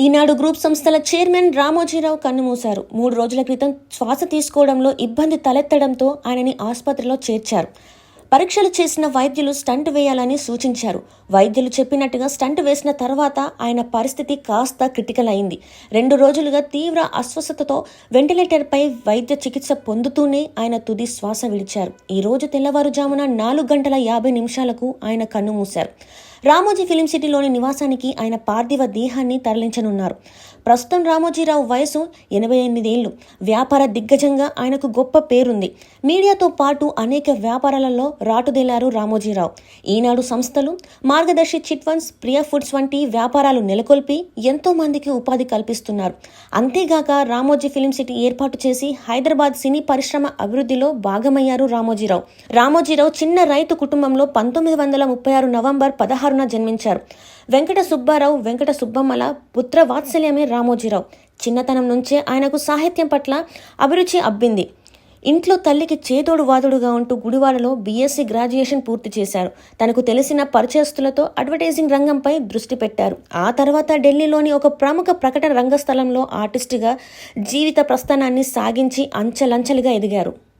ఈనాడు group సంస్థల chairman Ramoji Rao కన్నుమూశారు. మూడు రోజుల క్రితం శ్వాస తీసుకోవడంలో ఇబ్బంది తలెత్తడంతో ఆయనని ఆసుపత్రిలో చేర్చారు. పరీక్షలు చేసిన వైద్యులు స్టంట్ వేయాలని సూచించారు. వైద్యులు చెప్పినట్టుగా స్టంట్ వేసిన తర్వాత ఆయన పరిస్థితి కాస్త క్రిటికల్ అయింది. రెండు రోజులుగా తీవ్ర అస్వస్థతతో వెంటిలేటర్పై వైద్య చికిత్స పొందుతూనే ఆయన తుది శ్వాస విడిచారు. ఈ రోజు తెల్లవారుజామున నాలుగు గంటల యాభై నిమిషాలకు ఆయన కన్నుమూశారు. రామోజీ ఫిలిం సిటీలోని నివాసానికి ఆయన పార్థివ దేహాన్ని తరలించనున్నారు. ప్రస్తుతం రామోజీరావు వయసు ఎనభై ఎనిమిదేళ్ళు వ్యాపార దిగ్గజంగా ఆయనకు గొప్ప పేరుంది. మీడియాతో పాటు అనేక వ్యాపారాలలో రాటుదేలారు రామోజీరావు. ఈనాడు సంస్థలు మార్గదర్శి చిట్ ప్రియా ఫుడ్స్ వంటి వ్యాపారాలు నెలకొల్పి ఎంతో మందికి ఉపాధి కల్పిస్తున్నారు. అంతేగాక రామోజీ ఫిలిం సిటీ ఏర్పాటు చేసి హైదరాబాద్ సినీ పరిశ్రమ అభివృద్ధిలో భాగమయ్యారు రామోజీరావు. రామోజీరావు చిన్న రైతు కుటుంబంలో పంతొమ్మిది వందల ముప్పై ఆరు నవంబర్ పదహారు పదహారున జన్మించారు. వెంకట సుబ్బారావు వెంకట సుబ్బమ్మల పుత్ర వాత్సల్యమే రామోజీరావు. చిన్నతనం నుంచే ఆయనకు సాహిత్యం పట్ల అభిరుచి అబ్బింది. ఇంట్లో తల్లికి చేదోడు వాదుడుగా ఉంటూ గుడివాడలో బీఎస్సీ గ్రాడ్యుయేషన్ పూర్తి చేశారు. తనకు తెలిసిన పరిచయస్తులతో అడ్వర్టైజింగ్ రంగంపై దృష్టి పెట్టారు. ఆ తర్వాత ఢిల్లీలోని ఒక ప్రముఖ ప్రకటన రంగస్థలంలో ఆర్టిస్టుగా జీవిత ప్రస్థానాన్ని సాగించి అంచెలంచెలుగా ఎదిగారు.